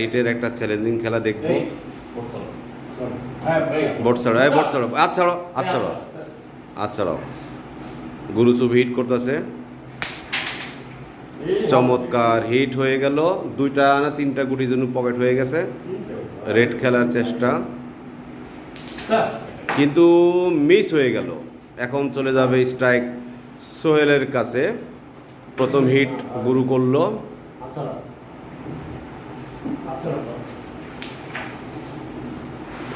রিটের একটা চ্যালেঞ্জিং খেলা দেখব। বোট ছাড়ো। এই বোট ছাড়ো। আচ্ছা ছাড়ো আচ্ছা ছাড়ো আচ্ছা হিট করতেছে। চমৎকার হিট হয়ে গেল। দুইটা না তিনটা গুটি জন্য পকেট হয়ে গেছে। রেড খেলার চেষ্টা। হ্যাঁ, কিন্তু মিস হয়ে গেল। এখন চলে যাবে স্ট্রাইক সোহেলের কাছে। প্রথম হিট গুরু করল।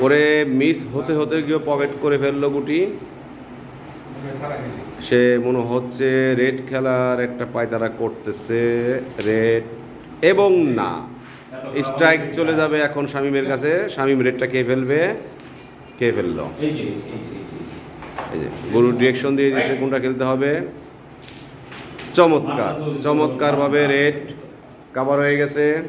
ওরে মিস হতে হতে গিয়ে পকেট করে ফেলল গুটি। সে মনে হচ্ছে রেড খেলার একটা পায়তারা করতেছে। রেড এবং না। স্ট্রাইক চলে যাবে এখন শামিমের কাছে। শামিম রেডটা খেয়ে ফেলবে। খেয়ে ফেলল। এই যে, এই যে, এই যে। এই যে। গরু ডিরেকশন দিয়ে দিয়েছে কোনটা খেলতে হবে? চমৎকার। চমৎকারভাবে রেড কাভার হয়ে গেছে।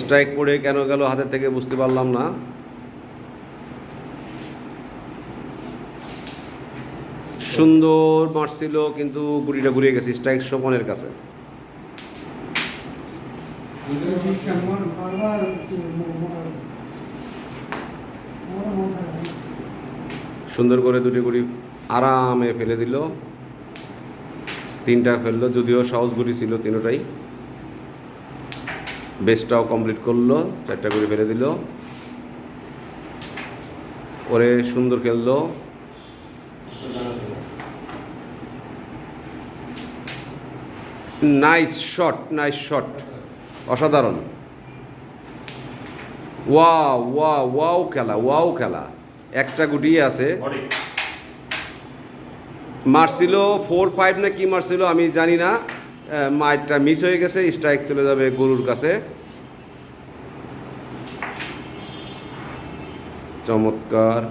স্ট্রাইক পড়ে কেন গেল হাতের থেকে বুঝতে পারলাম না। সুন্দর মারছিল কিন্তু গুড়িটা ঘুরিয়ে গেছে স্ট্রাইক সোপনের কাছে। সুন্দর করে দুটি গুড়ি আরামে ফেলে দিল। তিনটা ফেলল, যদিও সহজ গুটি ছিল তিনটাই। বেসটাও কমপ্লিট করল, চারটা করে ফেলে দিল। ওরে সুন্দর খেললো। নাইস শট নাইস শট অসাধারণ। ওয়া ওয়া ওয়াও খেলা ওয়াও খেলা। একটা গুটি আছে। মারছিল ফোর ফাইভ না কি মারছিল আমি জানি না। মাইটটা মিস হয়ে গেছে স্ট্রাইক চলে যাবে গরুর কাছে। চমৎকার।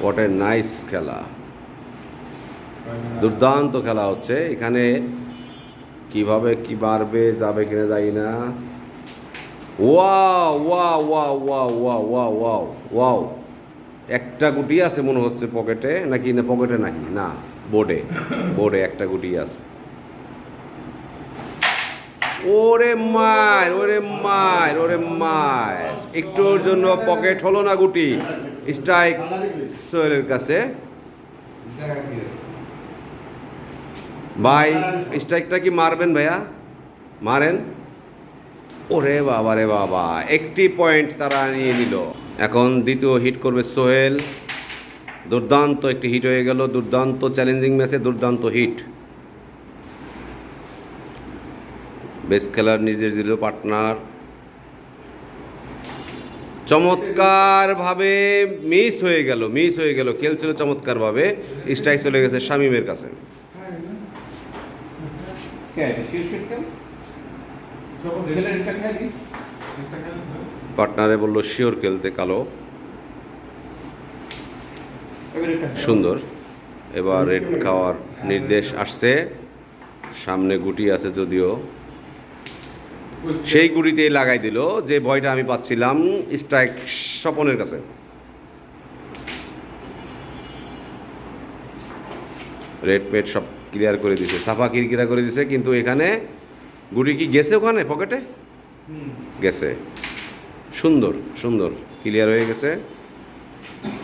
হোয়াট এ নাইস খেলা। দুর্দান্ত খেলা হচ্ছে। এখানে কীভাবে কি বাড়বে যাবে কিনা যাই না। Wow wow wow wow wow wow wow wow. একটা গুটি আছে মনে হচ্ছে পকেটে, নাকি না, পকেটে নাকি? না, বোর্ডে বোর্ডে একটা গুটি আছে। ওরে মার ওরে মার ওরে মার একটুর জন্য পকেট হলো না গুটি? স্ট্রাইক সোহেলের কাছে। ভাই, স্ট্রাইকটা কি মারবেন ভাইয়া? মারেন? ওরে বাবা, রে বাবা। একটি পয়েন্ট তারা নিয়ে নিল। এখন দ্বিতীয় হিট করবে সোহেল। দুর্দান্ত একটি হিট হয়ে গেল। দুর্দান্ত চ্যালেঞ্জিং ম্যাচে দুর্দান্ত হিট বেস খেলার নির্দেশ দিল পার্টনার চমৎকারভাবে মিস হয়ে গেল মিস হয়ে গেল। খেলছিল চমৎকারভাবে। স্ট্রাইক চলে গেছে শামিমের কাছে কে, এটা শীর্ষ কেন? খেলে এটা খাই দিস। পার্টনারে বলল শিওর খেলতে কালো। সুন্দর। এবার রেড খাওয়ার নির্দেশ আসছে। সামনে গুটি আছে যদিও। সেই গুটিতেই লাগাই দিল যে ভয়টা আমি পাচ্ছিলাম স্ট্রাইক স্বপনের কাছে। রেড পেট সব ক্লিয়ার করে দিছে। সাফা কিরকিরা করে দিছে কিন্তু এখানে গুটি কি গেছে ওখানে পকেটে? গেছে। সুন্দর সুন্দর ক্লিয়ার হয়ে গেছে।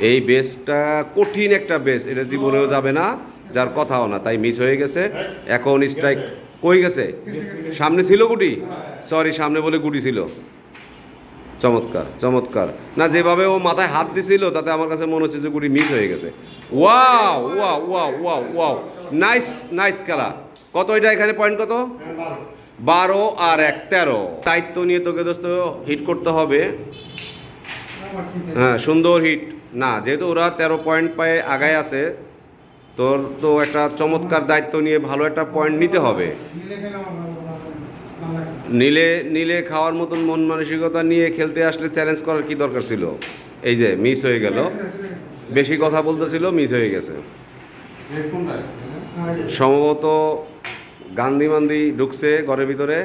এই বেসটা কঠিন একটা বেস এটা জীবনেও যাবে না যার কথাও না তাই মিস হয়ে গেছে। এখন স্ট্রাইক কই গেছে? সামনে ছিল গুটি? সরি সামনে বলে গুটি ছিল। চমৎকার চমৎকার। না যেভাবে ও মাথায় হাত দিছিল তাতে আমার কাছে মনে হচ্ছে যে গুটি মিস হয়ে গেছে। Wow wow wow wow wow nice nice খেলা। কত এটা এখানে পয়েন্ট কত? বারো আর এক, তেরো। দায়িত্ব নিয়ে তোকে দোস্ত হিট করতে হবে। হ্যাঁ সুন্দর হিট না, যেহেতু ওরা তেরো পয়েন্ট পায়ে আগায় আছে, তোর তো একটা চমৎকার দায়িত্ব নিয়ে ভালো একটা পয়েন্ট নিতে হবে। নিলে নিলে খাওয়ার মতন মন মানসিকতা নিয়ে খেলতে আসলে চ্যালেঞ্জ করার কি দরকার ছিল? এই যে মিস হয়ে গেল। বেশি কথা বলতেছিল মিস হয়ে গেছে। সম্ভবত গান্ধী মান্দি ঢুকছে ঘরের ভিতরে।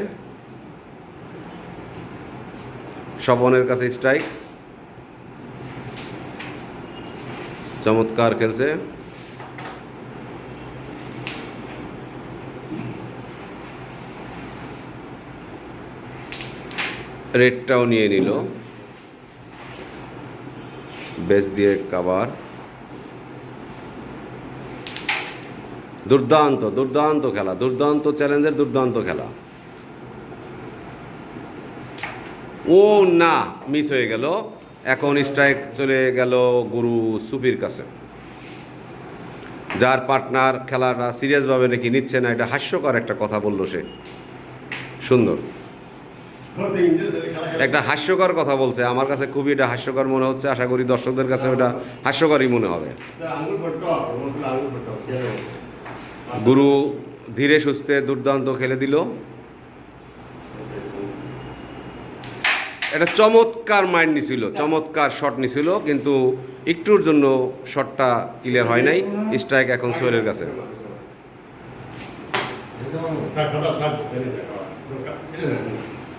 স্বপনের কাছে স্ট্রাইক চমৎকার খেলছে। রেডটাও নিয়ে নিল। বেস দিয়ে কাবার দুর্দান্ত দুর্দান্ত খেলা, দুর্দান্ত চ্যালেঞ্জের দুর্দান্ত খেলা। ও না মিস হয়ে গেল। এখন স্ট্রাইক চলে গেল গুরু সুফির কাছে। যার পার্টনার খেলাটা সিরিয়াসভাবে নাকি নিচ্ছে না, এটা হাস্যকর একটা কথা বলল সে। সুন্দর। একটা হাস্যকর কথা বলছে। আমার কাছে খুবই এটা হাস্যকর মনে হচ্ছে। আশা করি দর্শকদের কাছে ওটা হাস্যকরই মনে হবে। গুরু ধীরে সুস্থে দুর্দান্ত খেলে দিল। এটা চমৎকার মাইন্ড নিছিল, চমৎকার শট নিছিল, কিন্তু একটুর জন্য শটটা ক্লিয়ার হয় নাই, স্ট্রাইক এখন সোহেলের কাছে থাক থাক এনে দেখো এটা না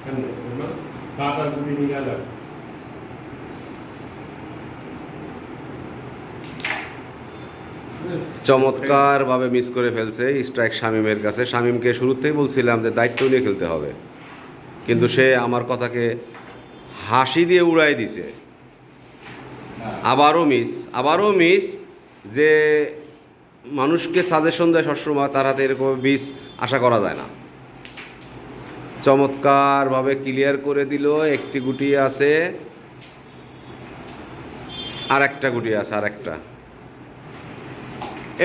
কেন না টাটা গুলি নিয়ে গেল চমৎকারভাবে মিস করে ফেলছে স্ট্রাইক শামিমের কাছে। শামিমকে শুরুতেই বলছিলাম যে দায়িত্ব নিয়ে খেলতে হবে। কিন্তু সে আমার কথাকে হাসি দিয়ে উড়াই দিছে। আবারও মিস আবারও মিস যে মানুষকে সাজেশন দেয় সবসময়, তার হাতে এরকম বিষ আশা করা যায় না। চমৎকারভাবে ক্লিয়ার করে দিল, একটি গুটি আছে আর একটা গুটি আছে আর একটা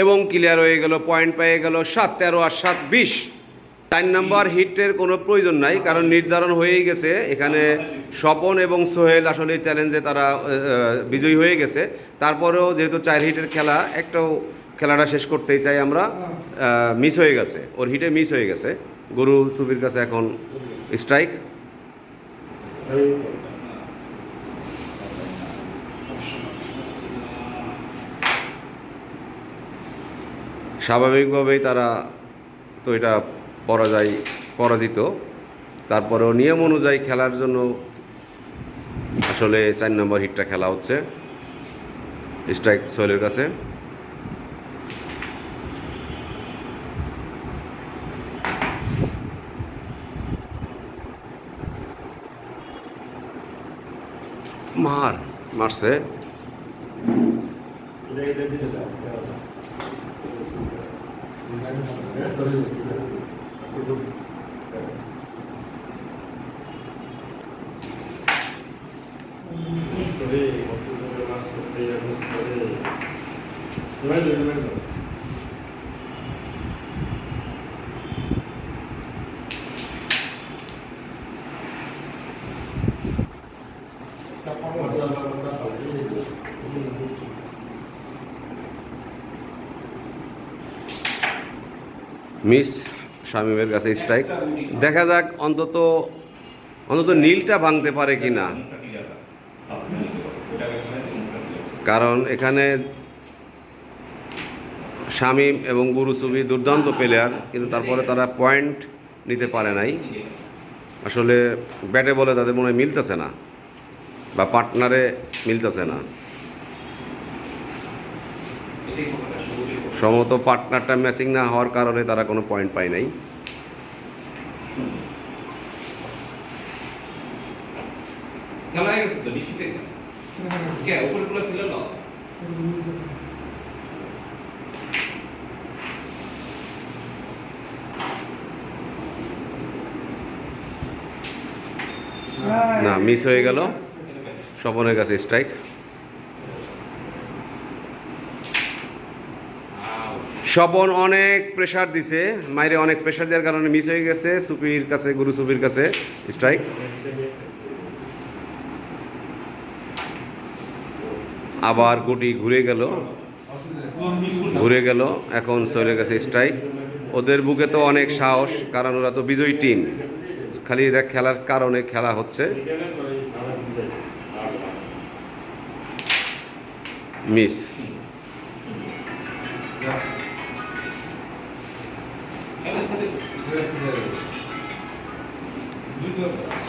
এবং ক্লিয়ার হয়ে গেল পয়েন্ট পেয়ে গেল, সাত তেরো আর সাত বিশ। চার নম্বর হিটের কোনো প্রয়োজন নাই, কারণ নির্ধারণ হয়েই গেছে। এখানে স্বপন এবং সোহেল আসলে চ্যালেঞ্জে তারা বিজয়ী হয়ে গেছে। তারপরেও যেহেতু চার হিটের খেলা, একটাও খেলাটা শেষ করতেই চাই আমরা মিস হয়ে গেছে। ওর হিটে মিস হয়ে গেছে। গুরু সুবির কাছে এখন স্ট্রাইক স্বাভাবিকভাবেই তারা তো এটা পরাজয়, পরাজিত। তারপরেও নিয়ম অনুযায়ী খেলার জন্য আসলে চার নম্বর হিটটা খেলা হচ্ছে স্ট্রাইক সোহেলের কাছে। মার, মারছে। এটা এটা মিস শামিমের কাছে স্ট্রাইক দেখা যাক, অন্তত অন্তত নীলটা ভাঙতে পারে কি না। কারণ এখানে শামিম এবং গুরু সুবি দুর্দান্ত প্লেয়ার কিন্তু তারপরে তারা পয়েন্ট নিতে পারে নাই। আসলে ব্যাটে বলে তাদের মনে মিলতেছে না, বা পার্টনারে মিলতেছে না। সম্ভবত পার্টনারটা ম্যাচিং না হওয়ার কারণে তারা কোনো পয়েন্ট পায় নাই। হয়ে না মিস হয়ে গেল। স্বপনের কাছে স্ট্রাইক স্বপন অনেক প্রেশার দিছে, মাইরে অনেক প্রেশার দেওয়ার কারণে মিস হয়ে গেছে সুপির কাছে, গুরু সুপির কাছে স্ট্রাইক আবার গুটি ঘুরে গেল ঘুরে গেল, এখন চলে গেছে স্ট্রাইক ওদের বুকে তো অনেক সাহস, কারণ ওরা তো বিজয়ী টিম খালি এরা খেলার কারণে খেলা হচ্ছে। মিস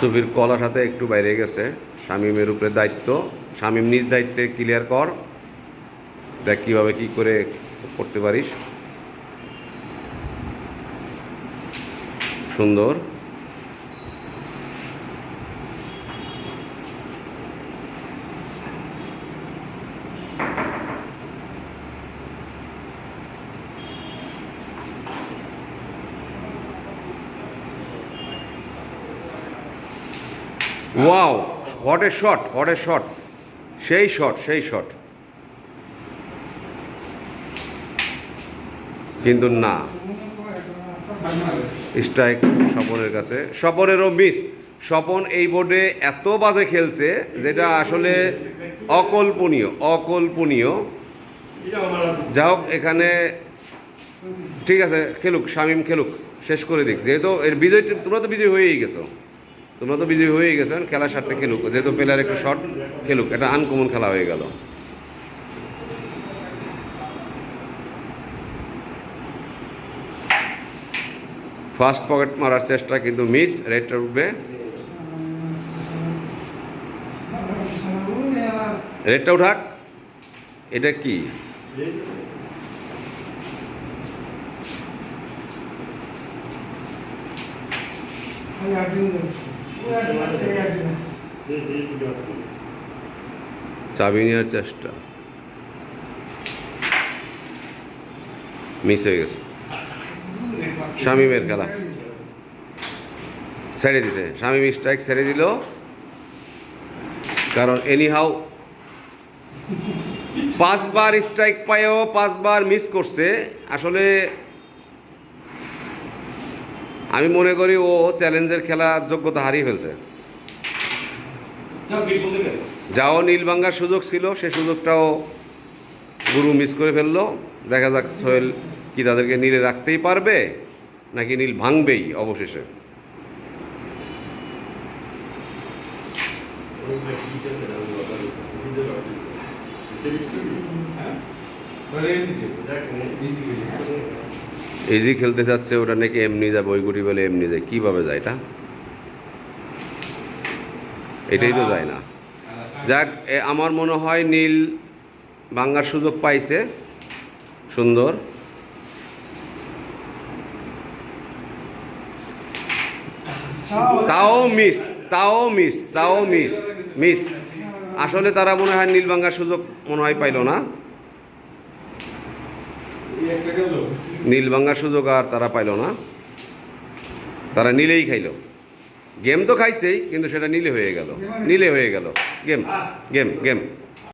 সুবির কলার হাতে একটু বাইরে গেছে। শামিমের উপরে দায়িত্ব। শামিম নিজ দায়িত্বে ক্লিয়ার কর। দেখ কীভাবে কী করে করতে পারিস। সুন্দর। Wow what a shot what a shot সেই শট সেই শট কিন্তু না স্ট্রাইক স্বপনের কাছে। স্বপনেরও মিস স্বপন এই বোর্ডে এত বাজে খেলছে যেটা আসলে অকল্পনীয় অকল্পনীয়। যা হোক, এখানে ঠিক আছে, খেলুক, শামিম খেলুক, শেষ করে দিক। যেহেতু এর বিজয়, তোমরা তো বিজয় হয়েই গেছো। তোমরা তো বিজয়ী হয়ে গেছো খেলার স্বার্থে খেলুক। যেহেতু প্লেয়ার একটু শর্ট খেলুক। এটা আনকমন খেলা হয়ে গেল। ফার্স্ট পকেট মারার চেষ্টা কিন্তু মিস রেডটা উঠবে। রেডটা উঠাক। এটা কি? চাবি নেওয়ার চেষ্টা। মিস হয়ে গেছে। শামিমের খেলা। ছেড়ে দিছে। শামিম স্ট্রাইক ছেড়ে দিল। কারণ এনি এনিহাউ পাঁচবার স্ট্রাইক পায়ও, পাঁচবার মিস করছে। আসলে আমি মনে করি ও চ্যালেঞ্জের খেলার যোগ্যতা হারিয়ে ফেলছে। যাও বিল বলতে গেছে যাও নীল ভাঙ্গার সুযোগ ছিল সে সুযোগটাও গুরু মিস করে ফেলল। দেখা যাক সোহেল কি তাদেরকে নীলে রাখতেই পারবে নাকি নীল ভাঙবেই অবশেষে। ইজি খেলতে চাচ্ছে ওটা নাকি এমনি যাবে ওই গুটি বলে এমনি যায়। কীভাবে যায় এটা? এটাই তো যায় না। যাক আমার মনে হয় নীল ভাঙ্গার সুযোগ পাইছে। সুন্দর। তাও মিস তাও মিস তাও মিস মিস আসলে তারা মনে হয় নীল ভাঙ্গার সুযোগ মনে হয় পাইলো না। নীল ভাঙার সুযোগ আর তারা পাইল না। তারা নীলেই খাইল। গেম তো খাইছেই, কিন্তু সেটা নীলে হয়ে গেল। নীলে হয়ে গেল। Game game game.